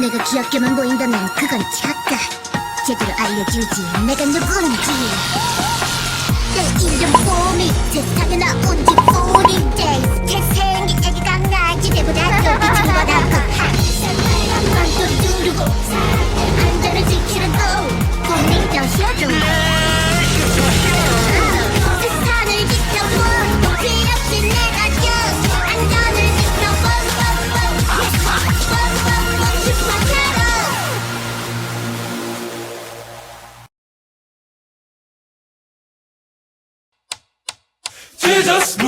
내가 귀엽게만 보인다면 그건 작가 제대로 알려주지. 내가 누군지. 내 이름 뽀미 세상에 나온 지 40 days 태생이 애기가 날지대보다 더 비친 거라고 맘도 두르고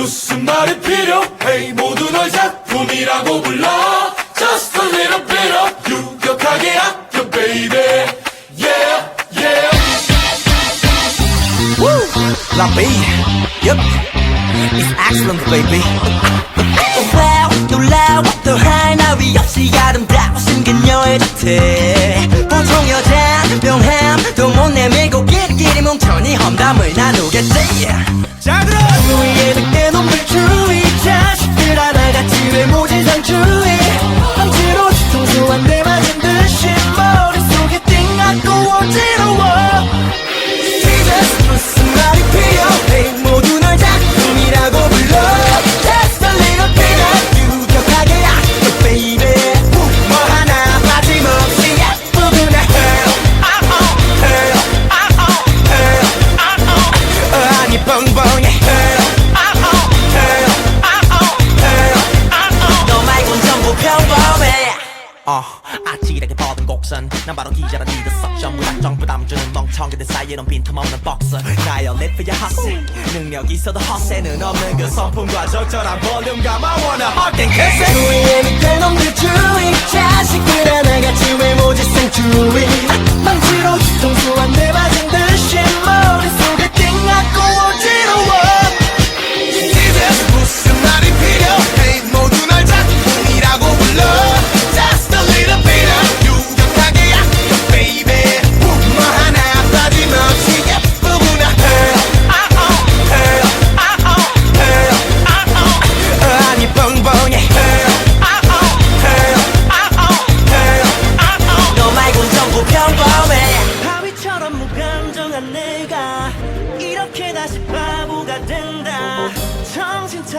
무슨 말이 필요해 모두 널 작품이라고 불러 Just a little bit of 유격하게 아껴 baby Yeah yeah La B, yep, it's excellent, baby. wow, 놀라워, 또 하나 위 없이 아름다우신 그녀의 자태. 보통 여자, 병함, 또못 내밀고 끼리끼리 뭉쳐니 험담을 나누겠지. 난 바로 기자라 니들 석션 무작정 부담 주는 멍청이들 사이에는 빈틈없는 박스 나의 리프야 헛세 능력 있어도 헛세는 없는 그 성품과 적절한 볼륨감 I wanna hug and kiss it 주위에 밑에 놈들 주위 자식들 하나같이 외모지상 주위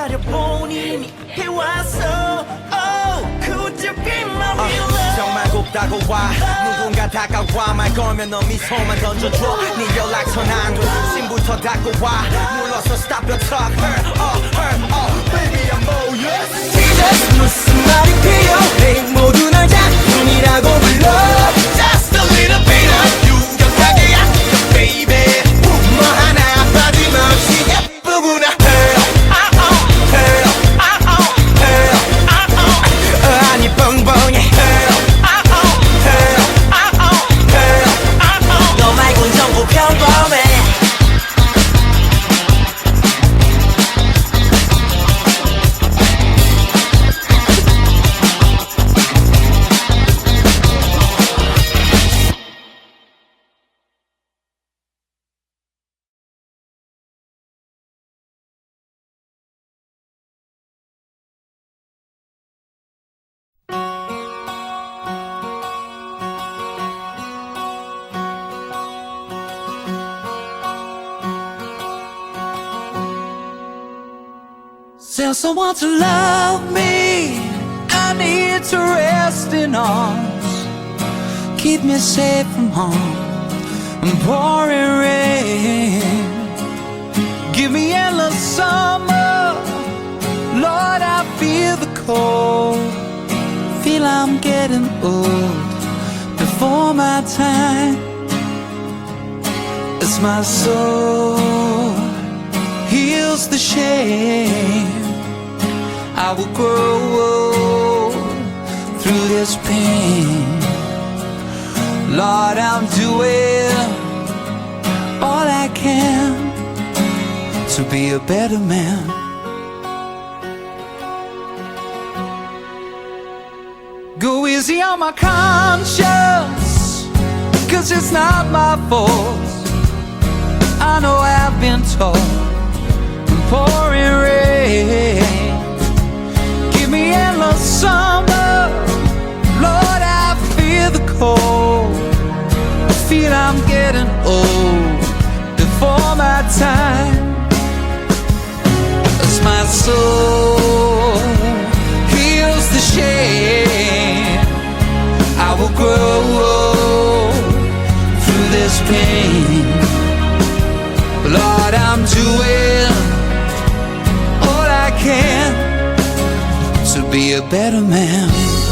차려 본인이 해왔어. Oh, Could you be my real love 정말 곱다고 와. 누군가 다가와. 말 걸면 너 미소만 던져줘. 네 연락처 난도 신부터 닫고 와. 눌러서 stop your talk. Oh her Tell someone to love me. I need to rest in arms. Keep me safe from harm and pouring rain. Give me endless summer. Lord, I feel the cold. Feel I'm getting old before my time. As my soul heals the shame. I will grow through this pain. Lord, I'm doing all I can to be a better man. Go easy on my conscience, cause it's not my fault. I know I've been told pouring rain summer. Lord, I feel the cold. I feel I'm getting old before my time. As my soul heals the shame, I will grow through this pain. Lord, I'm doing all I can be a better man.